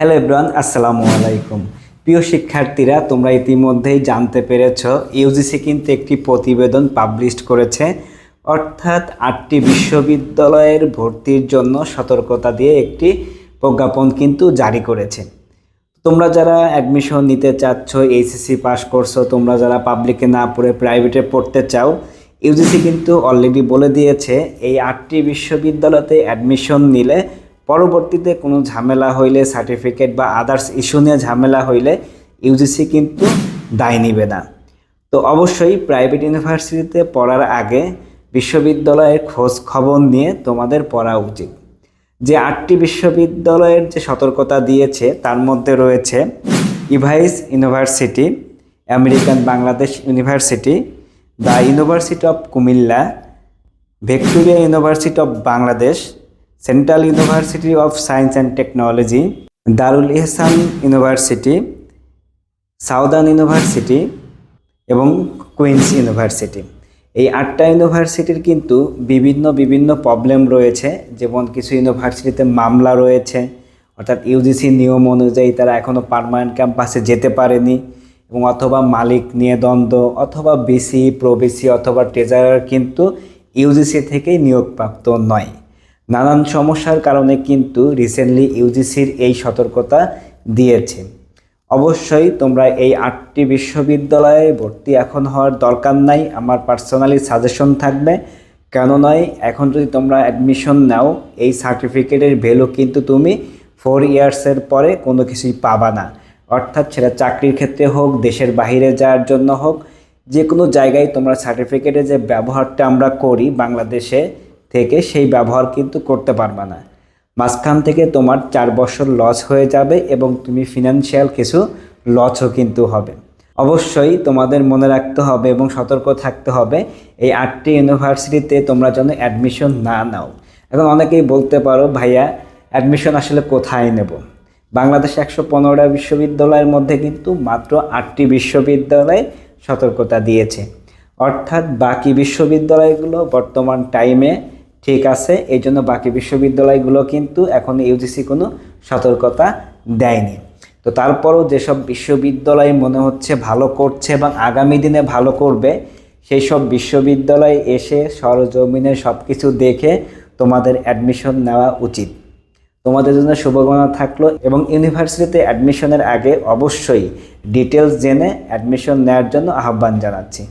Hello এব্রান আসসালামু আলাইকুম প্রিয় শিক্ষার্থীরা, তোমরা ইতিমধ্যেই জানতে পেরেছ ইউজিসি কিন্তু একটি প্রতিবেদন পাবলিশ করেছে। অর্থাৎ আটটি বিশ্ববিদ্যালয়ের ভর্তির জন্য সতর্কতা দিয়ে একটি প্রজ্ঞাপন কিন্তু জারি করেছে। তোমরা যারা অ্যাডমিশন নিতে চাচ্ছ এইচএসসি পাস করছ, তোমরা যারা পাবলিকে না পড়ে প্রাইভেটে পড়তে চাও ইউজিসি কিন্তু অলরেডি বলে দিয়েছে, এই আটটি বিশ্ববিদ্যালয়তে অ্যাডমিশন নিলে পরবর্তীতে কোনো ঝামেলা হইলে সার্টিফিকেট বা আদার্স ইস্যু নিয়ে ঝামেলা হইলে ইউজিসি কিন্তু দায় নিবে না। তো অবশ্যই প্রাইভেট ইউনিভার্সিটিতে পড়ার আগে বিশ্ববিদ্যালয়ের খোঁজ খবর নিয়ে তোমাদের পড়া উচিত। যে আটটি বিশ্ববিদ্যালয়ের যে সতর্কতা দিয়েছে, তার মধ্যে রয়েছে ইভাইস University American Bangladesh University the University of Comilla Victoria University of Bangladesh Central University of Science and Technology Darul Ihsan University Southern University এবং কুইন্স ইউনিভার্সিটি এই আটটা ইউনিভার্সিটির কিন্তু বিভিন্ন বিভিন্ন প্রবলেম রয়েছে। যেমন কিছু ইউনিভার্সিটিতে মামলা রয়েছে, অর্থাৎ ইউজিসি নিয়ম অনুযায়ী তারা এখনও পারমানেন্ট ক্যাম্পাসে যেতে পারেনি এবং অথবা মালিক নিয়ে দ্বন্দ্ব, অথবা বিসি প্রবিসি অথবা ট্রেজারার কিন্তু ইউজিসি থেকেই নিয়োগপ্রাপ্ত নয়। নানান সমস্যার কারণে কিন্তু রিসেন্টলি ইউজিসির এই সতর্কতা দিয়েছে। অবশ্যই তোমরা এই আটটি বিশ্ববিদ্যালয়ে ভর্তি এখন হওয়ার দরকার নাই, আমার পার্সোনালি সাজেশন থাকবে। কেন নয় এখন যদি তোমরা অ্যাডমিশন নাও, এই সার্টিফিকেটের ভ্যালু কিন্তু তুমি ফোর ইয়ার্সের পরে কোনো কিছুই পাবা না। অর্থাৎ সেটা চাকরির ক্ষেত্রে হোক, দেশের বাইরে যাওয়ার জন্য হোক যে কোনো জায়গায় তোমরা সার্টিফিকেটে যে ব্যবহারটা আমরা করি, বাংলাদেশে থেকে সেই ব্যবহার কিন্তু করতে পারবে না। মাঝখান থেকে তোমার চার বছর লস হয়ে যাবে এবং তুমি ফিনান্সিয়াল কিছু লসও কিন্তু হবে। অবশ্যই তোমাদের মনে রাখতে হবে এবং সতর্ক থাকতে হবে, এই আটটি ইউনিভার্সিটিতে তোমরা যেন অ্যাডমিশন না নাও। এখন অনেকেই বলতে পারো, ভাইয়া অ্যাডমিশন আসলে কোথায় নেব? বাংলাদেশে একশো পনেরোটা বিশ্ববিদ্যালয়ের মধ্যে কিন্তু মাত্র আটটি বিশ্ববিদ্যালয় সতর্কতা দিয়েছে। অর্থাৎ বাকি বিশ্ববিদ্যালয়গুলো বর্তমান টাইমে ঠিক আছে, এই জন্য বাকি বিশ্ববিদ্যালয়গুলো কিন্তু এখন ইউজিসি কোনো সতর্কতা দেয়নি। তো তারপরও যেসব বিশ্ববিদ্যালয় মনে হচ্ছে ভালো করছে এবং আগামী দিনে ভালো করবে সেই সব বিশ্ববিদ্যালয়ে এসে সরজমিনে সব কিছু দেখে তোমাদের অ্যাডমিশন নেওয়া উচিত। তোমাদের জন্য শুভকামনা থাকল এবং ইউনিভার্সিটিতে অ্যাডমিশনের আগে অবশ্যই ডিটেলস জেনে অ্যাডমিশন নেওয়ার জন্য আহ্বান জানাচ্ছি।